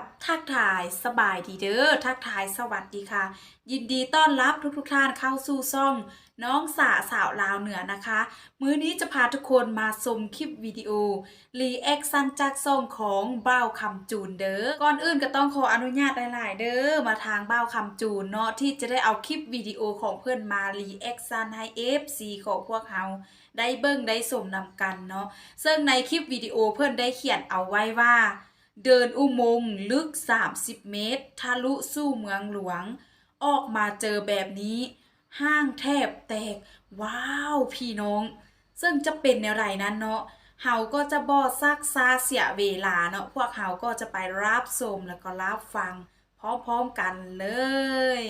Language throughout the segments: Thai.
บทักทายสบายดีเด้อทักทายสวัสดีค่ะ ยินดีต้อนรับทุกทุกๆท่านเข้าสู่ซ่อง น้องสาสาวลาวเหนือนะคะ มื้อนี้จะพาทุกคนมาชมคลิปวิดีโอรีแอคชั่นจากซ่องของเบ้าคำจูนเด้อก่อนอื่นก็ต้องขออนุญาตหลายๆ เด้อมาทางเบ้าคำจูนเนาะที่จะได้เอาคลิปวิดีโอของเพื่อนมารีแอคชั่นให้ FC ของพวกเราได้เบิ่งได้สมนำกันเนาะซึ่งในคลิปวิดีโอเพื่อนได้เขียนเอาไว้ว่า เดินอุโมงค์ลึก 30 เมตร ทะลุสู่เมืองหลวง ออกมาเจอแบบนี้ ห้างแทบแตก ว้าว พี่น้อง ซึ่งจะเป็นแนไรนั้นเนาะเฮาก็จะบอซักซาเสียเวลาเนาะพวกเฮาก็จะไปรับชมแล้วก็รับฟัง พร้อมๆกันเลย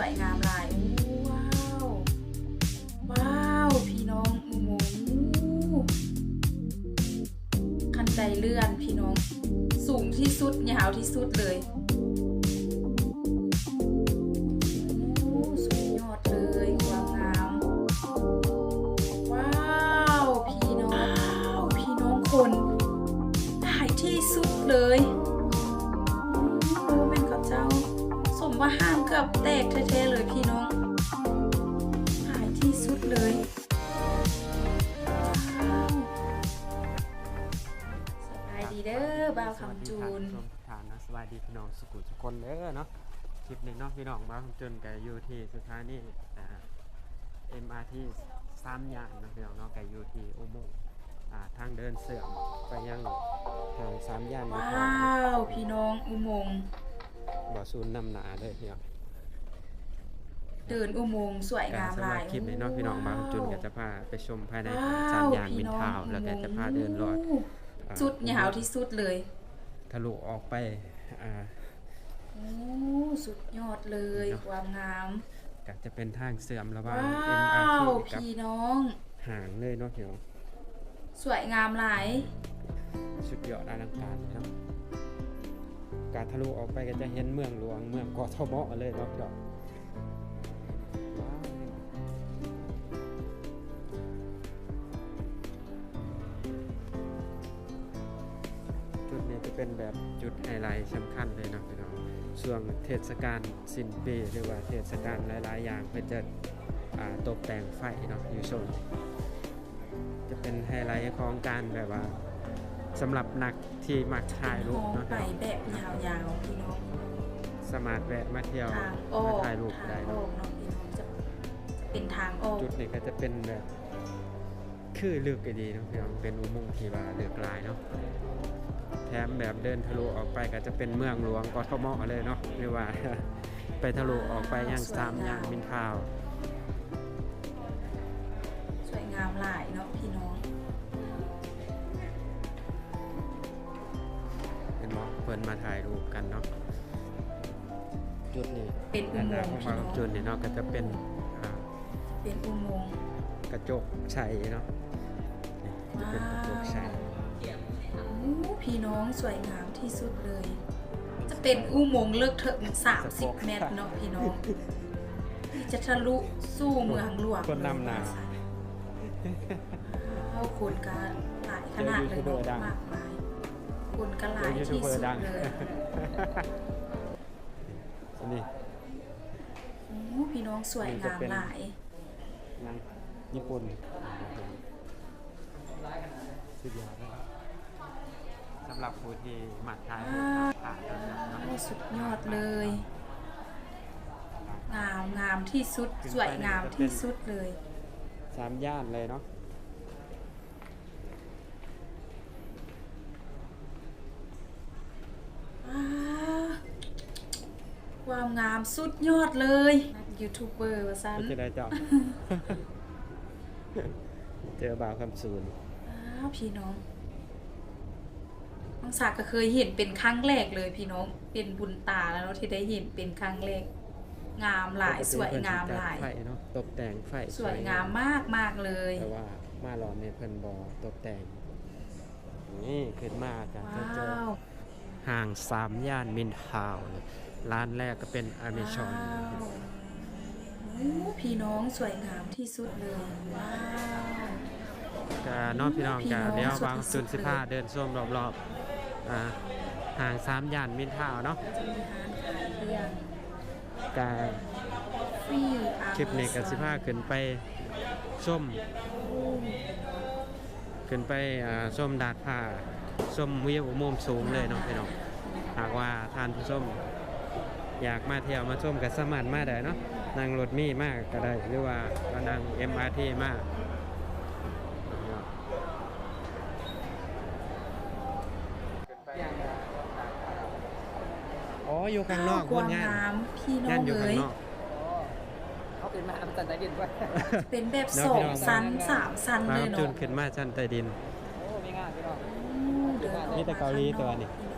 วยงาม เกือบแตกแท้ๆเลยพี่น้อง หายที่สุดเลยว้าวสบายดีเด้อบ่าวคำจูนสวัสดีครับทุกท่านนะสวัสดีพี่น้องสุขุมทุกคนเด้อเนาะคลิปหนึ่งเนาะพี่น้องมาคำจุนกับยูทีสุดท้ายนี่อ่า MRT สามย่านเนาะพี่น้องเนาะกับยูทีอุโมงค์อ่าทางเดินเสื่อมไปยังทางสามย่านว้ทาาว พี่น้องอุโมงค์บ่อศูนย์นำหนาเลยพี่น้อง เดินอุโมงค์สวยงามสำหหลารับยคลิปนี้เนาะพี่น้องมาคำจุนก็จะพาไปชมภายในว้าวสามย่านพี่มินน้องทาวน์แล้วก็จะพาเดินรอดอ่าสุดยาวที่สุดเลยทะลุออกไปอ่า โอ้สุดยอดเลยเนาะความงามก็จะเป็นทางเสื่อมระหว่าง ว้า MRT วกับพี่น้อง ห่างเลยเนาะพี่น้องสวยงามหลาย สุดยอดอลังการเลยเนาะการทะลุออกไปก็จะเห็นเมืองหลวงเมืองกทมเลยเนาะพี่น้องว้าว จุดนี้จะเป็นแบบจุดไฮไลท์สำคัญเลยเนาะพี่น้องช่วงเทศกาลสิ้นปีหรือว่าเทศกาลหลายๆ อย่างเพื่อจะอ่าตกแต่งไฟเนาะอยู่โซนนี้จะเป็นไฮไลท์ของการแบบว่าสำหรับนักที่มักถ่ายรูปมองเนาะไปพี่น้องแบบยาวๆพี่น้องสามารถแวะมาเที่ยวทางออมากถ่ายรูปทางได้อเนาะอก เนาะพี่น้องจะเป็นทางออกจุดนี้ก็จะเป็นแบบคือเลือกก็ดีเนาะพี่น้องเป็นอุโมงค์ที่ว่าเลือกลายเนาะแถมแบบเดินทะลุออกไปก็จะเป็นเมืองหลวงกทมเลยเนาะหรือว่า ไปทะลุออกไปยังสามย่านมินทาวน์สวยงามหลายเนาะพี่น้องเป็นหมอเพิ่นมาถ่ายรูปกันเนาะจุดนี้เป็นอุด้านหโมน้างค์ของพี่เราน้องจุดนี้เนาะก็จะเป็นอ่า เป็นอุโมงค์กระจกใสเนาะนี่จะเป็นกระจกใสโอ้พี่น้องสวยงามที่สุดเลย จะเป็นอุโมงค์เลิกเถิง30เมตรเนาะพี่น้องที่จะทะลุสู่เมืองหลวงคนนำหนาเอาคนกันหลายขนาดเลยเจอยูทูบเบอร์ดัเนาะงมากมายคนก็หลายเป็นยูทูที่บเบอสุร์ดดังเลยนี่โอ้พี่น้องสวยงามหลาย หนังญี่ปุ่นสุดยอดเลยสำหรับผู้ที่มักถ่ายรูปผ่านแล้วเนาะโอ้สุดยอดเลย งามงามที่สุด สวยงามที่สุดเลยสามย่านเลยเนาะว้าความงามสุดยอดเลยนัก ยูทูบเบอร์ว่าซันไม่จะได้เจาะเจอบ่าวคำศูนย์อ้าวพี่น้องน้องสากก็เคยเห็นเป็นครั้งแรกเลยพี่น้อง เป็นบุญตาแล้วเนาะที่ได้เห็นเป็นครั้งแรก งามหลายสวยงามหลาย ไฟเนาะตกแต่งไฟสวยงามมากมากๆเลย แต่ว่ามาหลอมในเพิ่นบอตกแต่ง นี่ขึ้นมาจากว้จะเจอาวห่างสามย่านมินทาวน์ร้านแรกก็เป็นอเมซอน ว้าวโอ้อู้ พี่น้องสวยงามที่สุดเลย ว้าวก็เน้องพี่น้องพี่น้ก็องเดี๋ยวสุดวางที่สุจุดนสิบห้าเดินส้มรอบๆอ่าห่างสามย่านมินท่าวเนาะจะมีร้านขายเรื่องก็ฟรีอาคลิปนี้ก็สิบห้าขึ้นไปส้มขึ้นไปอ่าส้มดาดผ้าส้มวิวมุมสูงเลยเนาะพี่น้องหากว่าทานผู้ส้มอยากมาเที่ยวมาชมก็สามารถมาได้เนาะ นั่งรถมีมากก็ได้หรือว่าก็นั่ง MRT มากอ๋ออยู่ข้างนอกกคุวาณงงานน้ำพี่น้องงานอยู่เอ๋ข้างยนอกเขาเป็นมาทำสันได้ยินด้วยเป็นแบบเดี๋ยวสอพี่งน้องชั้นสามชั้นมาเลยจุนเนาะขึ้นมาชั้นใต้ดินโอ้ไม่ง่ายพี่น้องอู้เดินออกมีแต่เกาหลีตัวนี้ชาว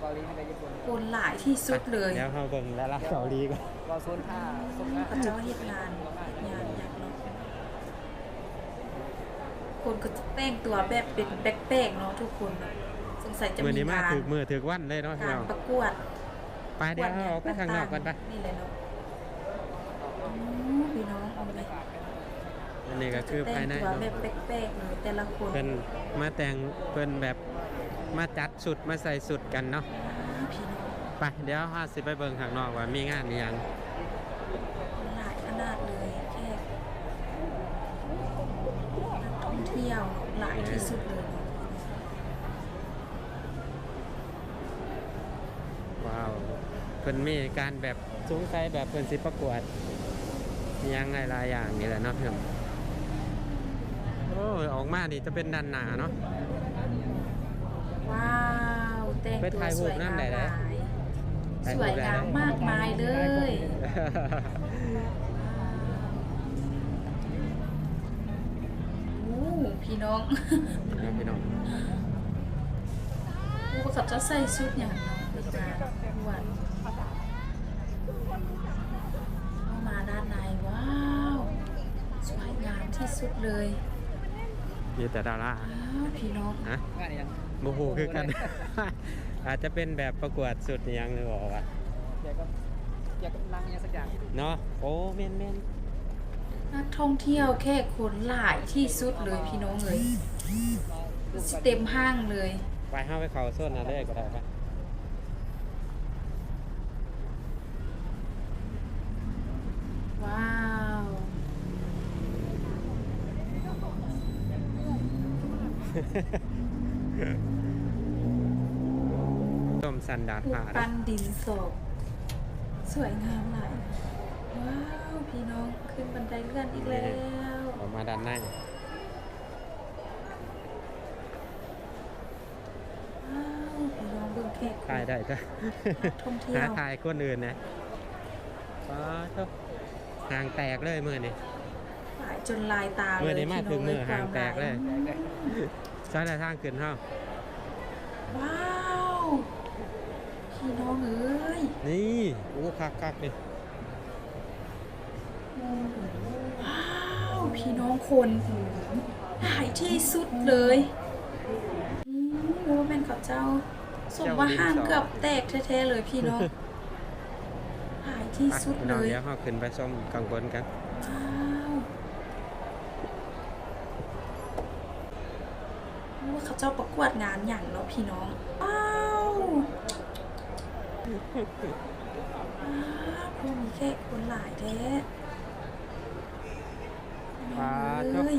เกาหลีไม่ได้ญี่ปุ่นคนหลายที่สุดเลยเดี๋ยวเขาเบิ่งแล้วละเกาหลีก่อนเราโซนผ้าส้มพระเจ้าเฮ็ดงานเฮ็ดงานอย่างเนาะคนก็จะแต่งตัวแบบเป็นแปลกๆเนาะทุกคนเนาะสงสัยจะมือมีนี้มางานถึกมือถึกวันเลยเนาะพี่กาน้รองประกวดไปเดี๋ยวเราออกไปข้างนอกกันไปนี่เลยเนาะอู้พี่น้องเอาไปอันนี้ก็คือแต่ภายงในตัวเนาะแบบแปลกๆเลยแต่ละคนเป็นมาแต่งเป็นแบบ มาจัดสุดมาใส่สุดกันเนาะพี่น้องไปเดี๋ยวห้าสิไปเบิ่งข้างนอกว่ามีงานอีหยังหลายขนาดเลยแค่นักท่องเที่ยวหลายที่สุดเลยเนาะว้าวเพิ่นมีการแบบสงสัยแบบเพิ่นสิประกวดมีหยังหลายๆอย่างนี่แหละเนาะพี่น้องโอ้ยออกมานี่จะเป็นด้านหน้าเนาะ ว้าวแต่งไปตัวถ่ายรูสปวยนั่งานมได้หเลยลายถ่ายสรูปวยได้งามเลยมากมายเลยโอ้พี่น้องพี่น้องพี่น้องผู้ประกอบจะใส่ชุดอย่างน้องในการวันเข้ามาด้านในว้าว สวยงามที่สุดเลยมีแต่ดาราว้าวพี่น้องฮะงานยัง โมโหคือกัน อาจจะเป็นแบบประกวดสุดอีหยังหรือเปล่าวะเกี่ยวกับเกี่ยวกับนางยังสักอย่างเนาะโอ้เมนเมนนักท่องเที่ยวแค่คนหลายที่สุดเลยพี่น้องเลยเต็มห้างเลยไปห้าไปเขาโซนนั่นเลยก็ได้ปะว้าว ต้มสันดาดผูกผ่าปั้เนาะนดินสอบสวยงามหลายว้าวพี่น้องขึ้นบันไดเลื่อนอีกแล้วออกมาด้านในว้าวพี่น้องเบิ่งแขกถ่ายได้จ้ะนักท่องเที่ยหาวถ่ายคนอื่นนะป้าเจ้าหางแตกเลยมือนี่หลายจนลายตาเมื่เลอยนี้มาพี่น้ถึองงมือคหาวางมแตกเลยแดง ใช้แต่ทางขึ้นเท่าว้าวพี่น้องเอ้ยนี่โอ้คักคักนี่ว้าวพี่น้องคนหลายที่สุดเลยอืมโอ้แม่นกับเจ้าสมว่าห้างเกือบแตกแท้ๆเลยพี่น้องหลายที่ไปสุดพี่เลน้องยเดี๋ยวเราขึ้นไปชมกังบนกันว้าว โอ้เขาเจ้าประกวดงานอย่างเนาะพี่น้องว้าวว้าวพวกนี้แค่คนหลายแท้น้องเอ้ย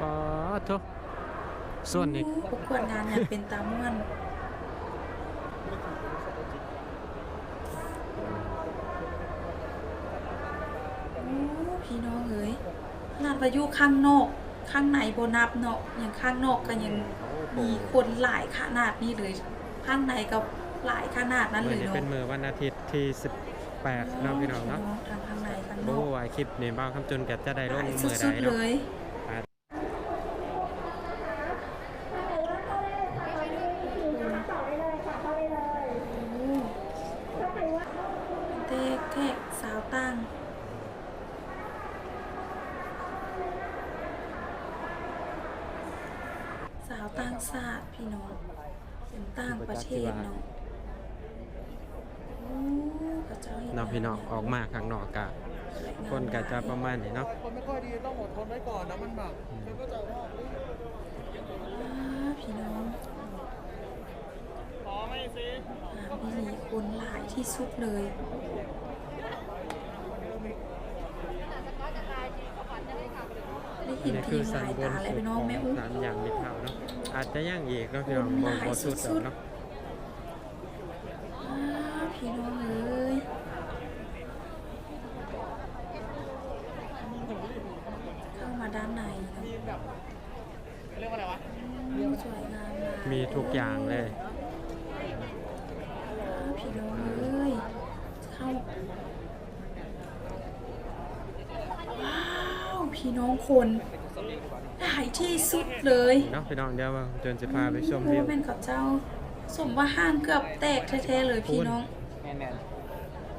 ป้าทุกส่วนนี้โอ้ประกวดงานอย่างเป็นตาม่วนโอ้พี่น้องเอ้ยข นาดว่าอยู่ข้างนอก ข้างในโบนับเนาะอย่างข้างนอกก็ยังมีคนหลายขนาดนี้เลยข้างในก็หลายขนาดนั้นมืเลอยนี้เนาะเป็นมือวันอาทิตย์ที่ 18เนาะพี่น้องเนาะทางข้างในข้างนโอ้อกยคลิปนี่บ้าวคำจุนกับจะได้ลหงลายมือสุใดดๆเลเนาะ ย อ่า โอ้เด็กแขกสาวตั้ง สาวต่างชาติพี่น้องเป็นต่างประเทศเนาะโอ้เนาะพี่น้องออกมาข้างนอกกะคนก็จะประมาณนี้เนาะคนไม่ค่อยดีต้องอดทนไว้ก่อนนะมันแบบมันก็จะว่าเฮ้ยอ่าพี่น้องขอไม่ซิอ่าพี่หลีคนหลายที่สุดเลยได้เห็นนี่ทีคือมหสันลายบนตาแล้วสุดพี่น้ขององแม่อุ้สามอย่างมิตรเท่าเนาะ อาจจะย่างอีกเนาะพี่น้องคนบ่หลายบ่สุดสุดอดกเนาะอ่าพี่น้องเอ้ยเข้ามาด้านในเนาะ มีแบบเรียกว่าอะไรวะ อืมสวยงามหลาย มีทุกอย่างเลย อ่าพี่น้องเอ้ยเข้าว้าว พี่น้องคนหลายที่สุดเลยเนาะพี่น้องเดี๋ยวว่าจนจะพาไปชมโอ้วิวเป็นกับเจ้า สมว่าห้างเกือบแตกแท้ๆเลยพี่น้องแมนแมน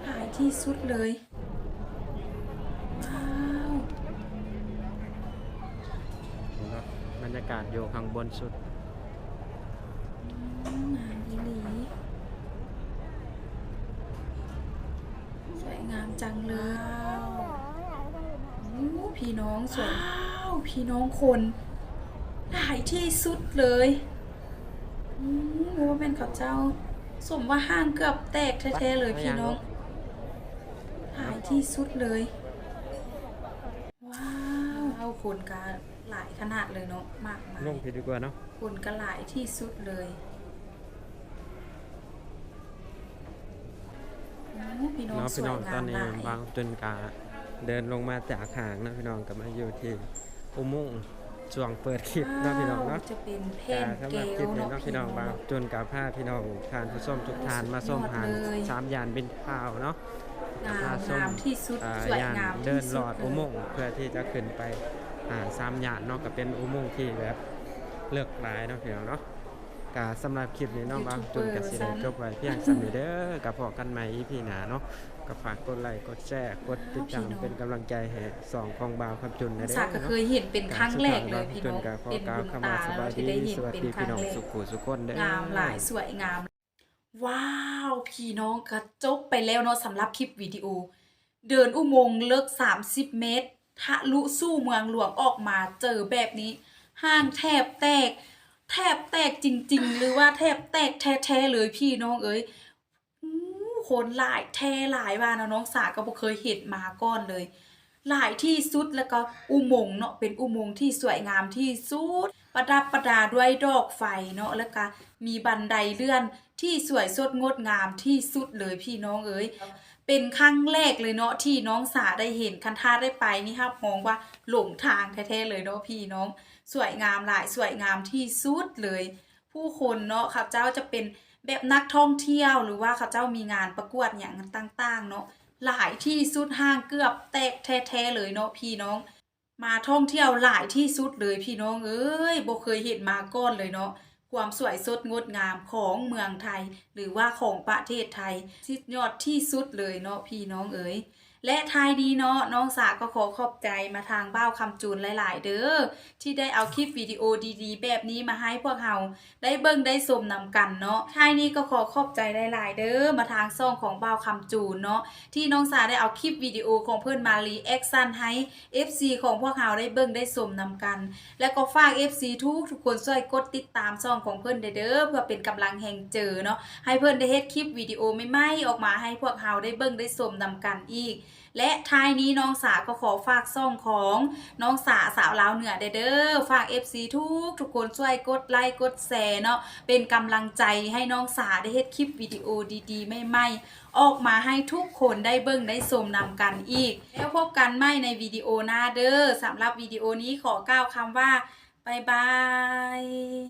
หายที่สุดเลยว้าวเนาะบรรยากาศอยู่ข้างบนสุดอืมงามอีหลีสวยงามจังเลยโอ้ พี่น้องสวยว้าวพี่น้องคนหายที่สุดเลยอืมโอ้เป็นกับเจ้า สมว่าห้างเกือบแตกแท้ๆเลยพี่น้องหายที่สุดเลย ว้าวเอาคนกาหลายขนาดเลยเนาะมากมายลงผิดดีกว่าเนาะคนก็หลายที่สุดเลยโอ้พี่น้องเนาะสพี่วยน้องงาตอมนนี้หลายบางจนกา เดินลงมาจากหางนะพี่น้องก็มาอยู่ที่อุโมงค์ช่วงเปิดคลิปเนาะพี่น้องเนาะว้วจะเป็นเพแต่นสำหเกรับคลลิปนี้เนาะเนาะพี่พี่น้น้อองงบางเนาะจนกับผ้าพี่น้องทานผู้ส้มทุกทานมาส้มหางสุดยอดเลยสามยานบินข้าวเนาะงามมาส้มงามที่สุดอ่าสวยยานงามเดิที่นสุหลดอดเลอุโมยงค์เพื่อที่จะขึ้นไปอ่าสามยานเนาะก็เป็นอุโมงค์ที่แบบเลือกหลายเนาะพี่น้องเนาะกาสำหรับคลิปนี้เนาะบางจนกับสิได้จบไว้เพียงสำนี้เด้อกับพอกันใหม่ EP หน้าเนาะ ก็ฝากกดไลค์กดแชร์กดติดตามเป็นกำลังใจให้สองของบ่าวคำจุนนะเด้สาอก็เนาะเคยเห็นเป็นครั้งแรกเลยพี่จน้นองกับขอเป็นกล่าวบุญคำตาว่าสแล้วบายที่ดีได้เห็นสวัสเป็นดีครั้พี่งน้องแรกสุขุสุขคนเด้องามหลายสวยงาม ว้าวพี่น้องก็จบไปแล้วเนาะสำหรับคลิปวิดีโอ เดินอุโมงค์เลิก 30 เมตรทะลุสู้เมืองหลวงออกมาเจอแบบนี้ ห้างแทบแตก แทบแตกจริง ๆ หรือว่าแทบแตกแท้ๆเลยพี่น้องเอ้ยอู้ คนหลายแท้หลายว่านะน้องสาก็บ่เคยเห็นมาก่อนเลย หลายที่สุดแล้วก็อุโมงค์เนาะเป็นอุโมงค์ที่สวยงามที่สุด ประดับประดาด้วยดอกไฟเนาะแล้วก็มีบันไดเลื่อนที่สวยสดงดงามที่สุดเลยพี่น้องเอ้ยเป็นครั้งแรกเลยเนาะที่น้องสาได้เห็นคันท่าได้ไปนี่ครับมองว่าหลงทางแท้ๆเลยเนาะพี่น้อง สวยงามหลายสวยงามที่สุดเลย ผู้คนเนาะข้าเจ้าจะเป็น แบบนักท่องเที่ยวหรือว่าข้าเจ้ามีงานประกวดอย่างต่าง ๆ เนาะหลายที่สุดห้างเกือบแตกแท้ๆเลยเนาะพี่น้อง มาท่องเที่ยวหลายที่สุดเลยพี่น้องเอ้ยบ่เคยเห็นมาก่อนเลยเนาะความสวยสดงดงามของเมืองไทย หรือว่าของประเทศไทยสุดยอดที่สุดเลยเนาะพี่น้องเอ๋ย และทายดีเนาะน้องสาก็ขอขอบใจมาทางบ้าวคำจูนหลาย ๆ เด้อที่ได้เอาคลิปวิดีโอดีๆ แบบนี้มาให้พวกเราได้เบิ่งได้ชมนำกันเนาะทายนี้ก็ขอขอบใจหลาย ๆ เด้อมาทางซ่องของบ้าวคำจูนเนาะที่น้องสาได้เอาคลิปวิดีโอของเพื่อนมารีแอคชั่นให้ FC ของพวกเราได้เบิ่งได้ชมนำกัน และก็ฝาก FC ทุกทุกคนช่วยกดติดตามช่องของเพื่อนเด้อเพื่อเป็นกำลังแห่งเจอเนาะให้เพื่อนได้เฮ็ดคลิปวิดีโอใหม่ๆออกมาให้พวกเราได้เบิ่งได้ชมนำกันอีกและท้ายนี้น้องสาก็ขอฝากซ่องของน้องสาสาวลาวเหนือเด้อฝาก FC ทุกทุกคนช่วยกดไลค์กดแชร์เนาะเป็นกำลังใจให้น้องสาได้เฮ็ดคลิปวิดีโอดีๆ ใหม่ๆ ออกมาให้ทุกคนได้เบิ่งได้ชมนำกันอีก แล้วพบกันใหม่ในวิดีโอหน้าเด้อสำหรับวิดีโอนี้ขอกล่าวคำว่าบ๊ายบาย